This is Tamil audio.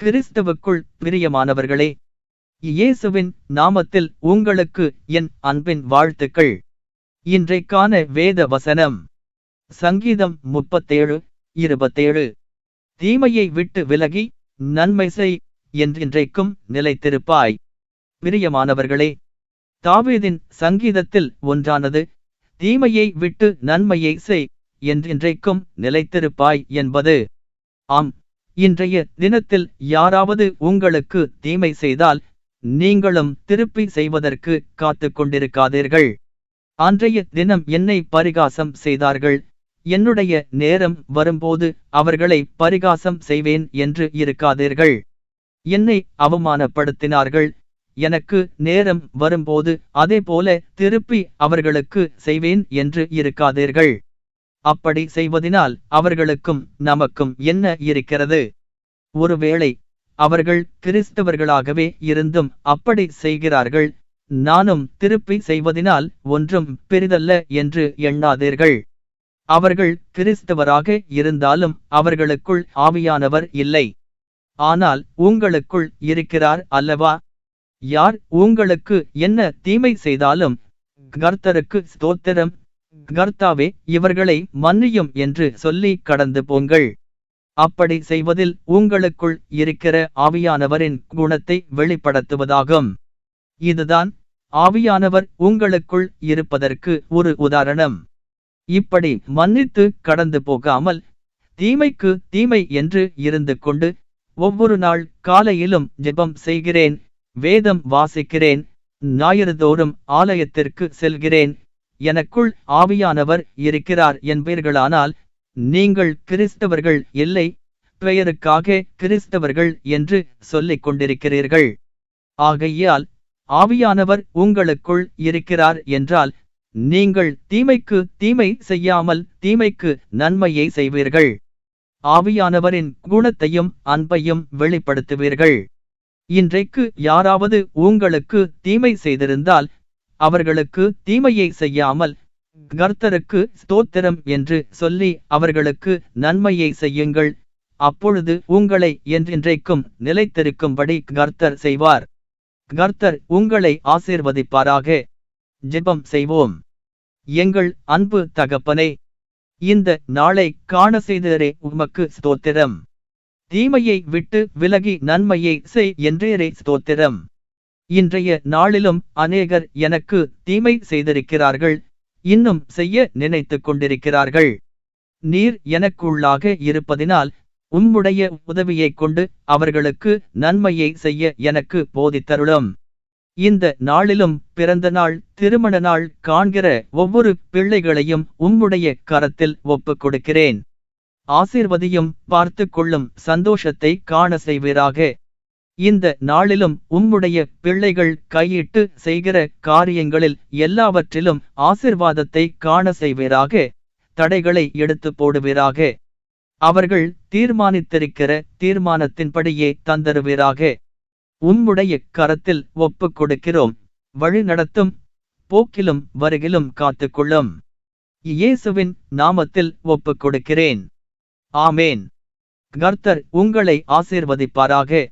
கிறிஸ்தவுக்குள் பிரியமானவர்களே இயேசுவின் நாமத்தில் உங்களுக்கு என் அன்பின் வாழ்த்துக்கள். இன்றைக்கான வேத வசனம் சங்கீதம் முப்பத்தேழு இருபத்தேழு. தீமையை விட்டு விலகி நன்மை செய் என்றின்றைக்கும் நிலைத்திருப்பாய். பிரியமானவர்களே தாவீதின் சங்கீதத்தில் ஒன்றானது தீமையை விட்டு நன்மையை செய் என்றின்றைக்கும் நிலைத்திருப்பாய் என்பது. ஆம் இன்றைய தினத்தில் யாராவது உங்களுக்கு தீமை செய்தால் நீங்களும் திருப்பி செய்வதற்கு காத்து கொண்டிருக்காதீர்கள். அன்றைய தினம் என்னை பரிகாசம் செய்தார்கள். என்னுடைய நேரம் வரும்போது அவர்களை பரிகாசம் செய்வேன் என்று இருக்காதீர்கள். என்னை அவமானப்படுத்தினார்கள். எனக்கு நேரம் வரும்போது அதேபோல திருப்பி அவர்களுக்கு செய்வேன் என்று இருக்காதீர்கள். அப்படி செய்வதினால் அவர்களுக்கும் நமக்கும் என்ன இருக்கிறது? ஒருவேளை அவர்கள் கிறிஸ்தவர்களாகவே இருந்தும் அப்படி செய்கிறார்கள் நானும் திருப்பி செய்வதினால் ஒன்றும் பெரிதல்ல என்று எண்ணாதீர்கள். அவர்கள் கிறிஸ்தவராக இருந்தாலும் அவர்களுக்குள் ஆவியானவர் இல்லை. ஆனால் உங்களுக்குள் இருக்கிறார் அல்லவா? யார் உங்களுக்கு என்ன தீமை செய்தாலும் கர்த்தருக்கு ஸ்தோத்திரம் கர்த்தாவே இவர்களை மன்னியும் என்று சொல்லி கடந்து போங்கள். அப்படி செய்வதில் உங்களுக்குள் இருக்கிற ஆவியானவரின் குணத்தை வெளிப்படுத்துவதாகும். இதுதான் ஆவியானவர் உங்களுக்குள் இருப்பதற்கு ஒரு உதாரணம். இப்படி மன்னித்து கடந்து போகாமல் தீமைக்கு தீமை என்று இருந்து கொண்டு ஒவ்வொரு நாள் காலையிலும் ஜெபம் செய்கிறேன் வேதம் வாசிக்கிறேன் ஞாயிறுதோறும் ஆலயத்திற்கு செல்கிறேன் எனக்குள் ஆவியானவர் இருக்கிறார் என்பீர்களானால் நீங்கள் கிறிஸ்தவர்கள் இல்லை பெயருக்காக கிறிஸ்தவர்கள் என்று சொல்லிக் கொண்டிருக்கிறீர்கள். ஆகையால் ஆவியானவர் உங்களுக்குள் இருக்கிறார் என்றால் நீங்கள் தீமைக்கு தீமை செய்யாமல் தீமைக்கு நன்மையை செய்வீர்கள். ஆவியானவரின் குணத்தையும் அன்பையும் வெளிப்படுத்துவீர்கள். இன்றைக்கு யாராவது உங்களுக்கு தீமை செய்திருந்தால் அவர்களுக்கு தீமையை செய்யாமல் கர்த்தருக்கு ஸ்தோத்திரம் என்று சொல்லி அவர்களுக்கு நன்மையை செய்யுங்கள். அப்பொழுது உங்களை என்றென்றைக்கும் நிலைத்திருக்கும்படி கர்த்தர் செய்வார். கர்த்தர் உங்களை ஆசீர்வதிப்பாராக. ஜெபம் செய்வோம். எங்கள் அன்பு தகப்பனே இந்த நாளை காண செய்தரே உமக்கு ஸ்தோத்திரம். தீமையை விட்டு விலகி நன்மையை செய் என்றேரே ஸ்தோத்திரம். இன்றைய நாளிலும் அநேகர் எனக்கு தீமை செய்திருக்கிறார்கள் இன்னும் செய்ய நினைத்துக் கொண்டிருக்கிறார்கள். நீர் எனக்குள்ளாக இருப்பதினால் உம்முடைய உதவியைக் கொண்டு அவர்களுக்கு நன்மையை செய்ய எனக்கு போதித்தருளும். இந்த நாளிலும் பிறந்த நாள் திருமண நாள் காண்கிற ஒவ்வொரு பிள்ளைகளையும் உம்முடைய கரத்தில் ஒப்புக் கொடுக்கிறேன். ஆசீர்வதியும் பார்த்து கொள்ளும் சந்தோஷத்தை காண செய்வீராக. இந்த நாளிலும் உம்முடைய பிள்ளைகள் கையிட்டு செய்கிற காரியங்களில் எல்லாவற்றிலும் ஆசிர்வாதத்தை காண செய்வீராக தடைகளை எடுத்து போடுவீராக. அவர்கள் தீர்மானித்திருக்கிற தீர்மானத்தின்படியே தந்தருவீராக. உம்முடைய கரத்தில் ஒப்புக் கொடுக்கிறோம். வழி நடத்தும் போக்கிலும் வருகிலும் காத்துக்கொள்ளும். இயேசுவின் நாமத்தில் ஒப்புக் கொடுக்கிறேன். ஆமேன். கர்த்தர் உங்களை ஆசீர்வதிப்பாராக.